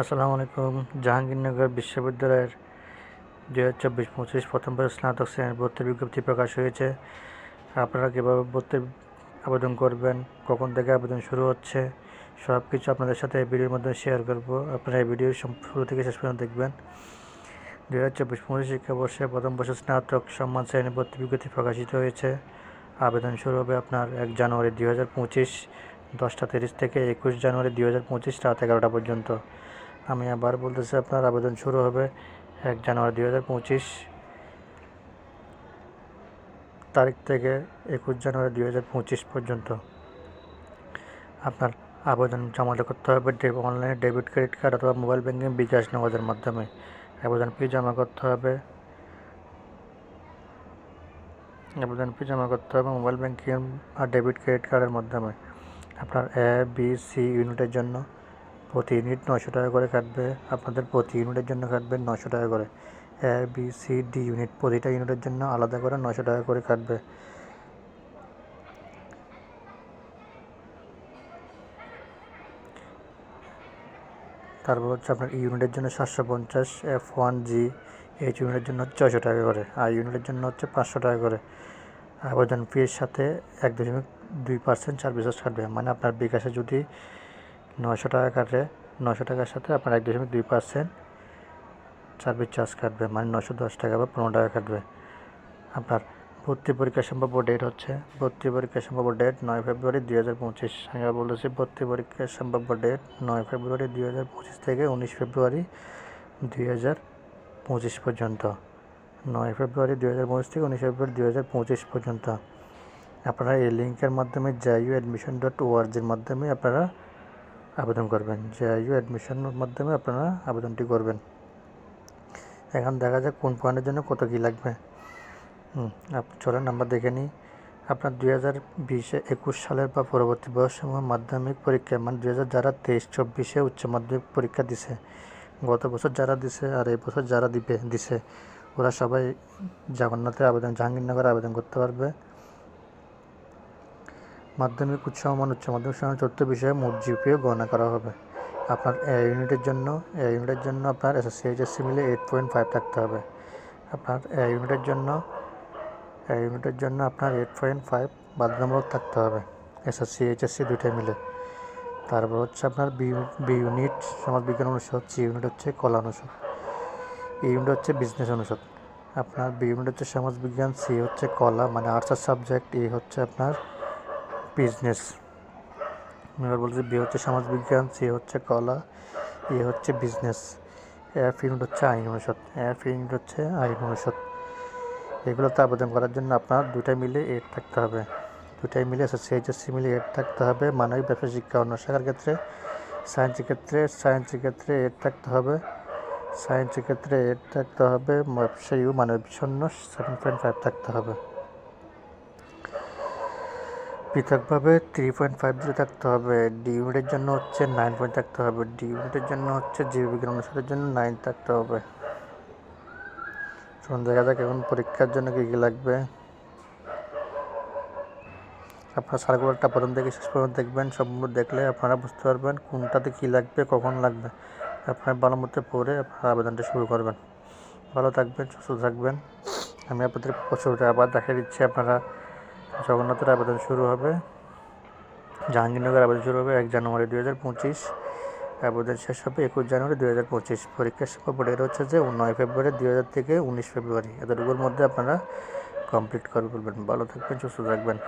আসসালামু আলাইকুম। জাহাঙ্গীরনগর বিশ্ববিদ্যালয়ের দু হাজার চব্বিশ পঁচিশ প্রথম বর্ষের স্নাতক শ্রেণির ভর্তির বিজ্ঞপ্তি প্রকাশ হয়েছে। আপনারা কীভাবে ভর্তির আবেদন করবেন, কখন থেকে আবেদন শুরু হচ্ছে সব কিছু আপনাদের সাথে এই ভিডিওর মাধ্যমে শেয়ার করব। আপনারা এই ভিডিও শুরু থেকে শেষ পর্যন্ত দেখবেন। দু হাজার চব্বিশ পঁচিশ শিক্ষাবর্ষে প্রথম বর্ষের স্নাতক সম্মান শ্রেণির ভর্তি বিজ্ঞপ্তি প্রকাশিত হয়েছে। আবেদন শুরু হবে আপনার এক জানুয়ারি দু হাজার পঁচিশ দশটা তিরিশ থেকে একুশ জানুয়ারি দু হাজার পঁচিশ রাত এগারোটা পর্যন্ত। আমি আবার বলতেছি, আপনার আবেদন শুরু হবে এক জানুয়ারি দুই হাজার পঁচিশ। তারিখ থেকে একুশ জানুয়ারি দুই হাজার পঁচিশ পর্যন্ত। আপনার আবেদন জমা করতে হবে অনলাইনে ডেবিট, ক্রেডিট কার্ড অথবা মোবাইল ব্যাঙ্কিং বিকাশ নগদের মাধ্যমে। আবেদন ফি জমা করতে হবে। আবেদন ফি জমা করতে হবে মোবাইল ব্যাঙ্কিং আর ডেবিট, ক্রেডিট কার্ডের মাধ্যমে। আপনার এ বি সি ইউনিটের জন্য। প্রতি ইউনিট নশো টাকা করে কাটবে। আপনাদের প্রতি ইউনিটের জন্য কাটবে নশো টাকা করে। A, B C D unit, প্রতিটা ইউনিটের জন্য আলাদা করে নশো টাকা করে কাটবে। তারপর হচ্ছে আপনার ইউনিটের জন্য সাতশো পঞ্চাশ, এফ ওয়ান, জি, এইচ ইউনিটের জন্য হচ্ছে ছয়শো টাকা করে। আর ইউনিটের জন্য হচ্ছে পাঁচশো টাকা করে। আবেদন ফির সাথে এক দশমিক দুই পার্সেন্ট সার্ভিসেস কাটবে। মানে আপনার বিকাশে যদি নশো টাকা কাটে নশো টাকার সাথে আপনার এক দশমিক দুই পার্সেন্ট সার্ভিস চার্জ কাটবে মানে নশো দশ টাকা বা পনেরো টাকা কাটবে। আপনার ভর্তি পরীক্ষা সম্ভাব্য ডেট হচ্ছে, ভর্তি পরীক্ষা সম্ভাব্য ডেট নয় ফেব্রুয়ারি দুই হাজার পঁচিশ। আমি বলতেছি, ভর্তি পরীক্ষার সম্ভাব্য ডেট নয় ফেব্রুয়ারি দুই হাজার পঁচিশ থেকে উনিশ ফেব্রুয়ারি দুই হাজার পঁচিশ পর্যন্ত। নয় ফেব্রুয়ারি দুই হাজার পঁচিশ থেকে উনিশ ফেব্রুয়ারি দুই হাজার পঁচিশ পর্যন্ত। আপনারা এই লিঙ্কের মাধ্যমে জাইউ অ্যাডমিশন ডট ওআরজির মাধ্যমে আপনারা আবেদন করবেন। জাইউ অ্যাডমিশনের মাধ্যমে আপনারা আবেদনটি করবেন। এখন দেখা যাক কোন পয়েন্টের জন্য কত কী লাগবে। হুম চলেন আমরা দেখে নিই। আপনার দুই হাজার বিশে একুশ সালের বা পরবর্তী বয়সসমূহ মাধ্যমিক পরীক্ষা মানে। দুই হাজার যারা তেইশ, চব্বিশে উচ্চ মাধ্যমিক পরীক্ষা দিছে, গত বছর যারা দিছে আর এই বছর যারা দিবে, দিছে, ওরা সবাই জগন্নাথে আবেদন, জাহাঙ্গীরনগরে আবেদন করতে পারবে। মাধ্যমিক উচ্চ মান উচ্চ মাধ্যমিক সমান চতুর্থ বিষয়ে মোট জিপিও গণনা করা হবে। আপনার এ ইউনিটের জন্য, এ ইউনিটের জন্য আপনার এসএসসি এইচএসসি মিলে এইট পয়েন্ট ফাইভ থাকতে হবে। আপনার এ ইউনিটের জন্য, এ ইউনিটের জন্য আপনার এইট পয়েন্ট ফাইভ বাধ্যতামূলক থাকতে হবে এসএসসি এইচএসসি দুইটাই মিলে। তারপর হচ্ছে আপনার বি বি ইউনিট সমাজবিজ্ঞান অনুষদ সি ইউনিট হচ্ছে কলা অনুষদ। এই ইউনিট হচ্ছে বিজনেস অনুষদ। আপনার বি ইউনিট হচ্ছে সমাজবিজ্ঞান সি হচ্ছে কলা মানে আর্টসের সাবজেক্ট এ হচ্ছে আপনার বিজনেস এবার বলছি বি হচ্ছে সমাজবিজ্ঞান সি হচ্ছে কলা এ হচ্ছে বিজনেস এফ ইউনিট হচ্ছে আইন অনুষদ। এফ ইউনিট হচ্ছে আইন অনুষদ। এগুলোতে আবেদন করার জন্য আপনার দুটাই মিলে এড থাকতে হবে। দুটাই মিলে এসএসসি এইচএসসি মিলে এড থাকতে হবে। মানবিক ব্যবসা শিক্ষা অন্য শাখার ক্ষেত্রে সায়েন্সের ক্ষেত্রে সায়েন্সের ক্ষেত্রে এড থাকতে হবে। সায়েন্সের ক্ষেত্রে এড থাকতে হবে। ব্যবসায়ী ও মানবিক শূন্য সেভেন পয়েন্ট ফাইভ থাকতে হবে। পৃথকভাবে থ্রি পয়েন্ট ফাইভ জিরো থাকতে হবে। ডি ইউনিটের জন্য হচ্ছে নাইন পয়েন্ট থাকতে হবে। ডি ইউনিটের জন্য হচ্ছে জীববিজ্ঞান অনুষদের জন্য নাইন থাকতে হবে। চলুন দেখা যাক এখন পরীক্ষার জন্য কী কী লাগবে। আপনার সার্কুলারটা প্রথম থেকে শেষ পর্যন্ত দেখবেন, সম্পূর্ণ দেখলে আপনারা বুঝতে পারবেন কোনটাতে কী লাগবে, কখন লাগবে। আপনার ভালো মতো পড়ে আপনার আবেদনটা শুরু করবেন। ভালো থাকবেন, সুস্থ থাকবেন। আমি আপনাদের শুরুতে আবার দেখা দিচ্ছি, আপনারা জগন্নাথের আবেদন শুরু হবে। জাহাঙ্গীরনগর আবেদন শুরু হবে এক জানুয়ারি দু হাজার পঁচিশ। আবেদন শেষ হবে একুশ জানুয়ারি দু হাজার পঁচিশ। পরীক্ষার সময় হচ্ছে যে নয় ফেব্রুয়ারি দু হাজার থেকে উনিশ ফেব্রুয়ারি। এতটুকুর মধ্যে আপনারা কমপ্লিট করে ফেলবেন। ভালো থাকবেন, সুস্থ থাকবেন।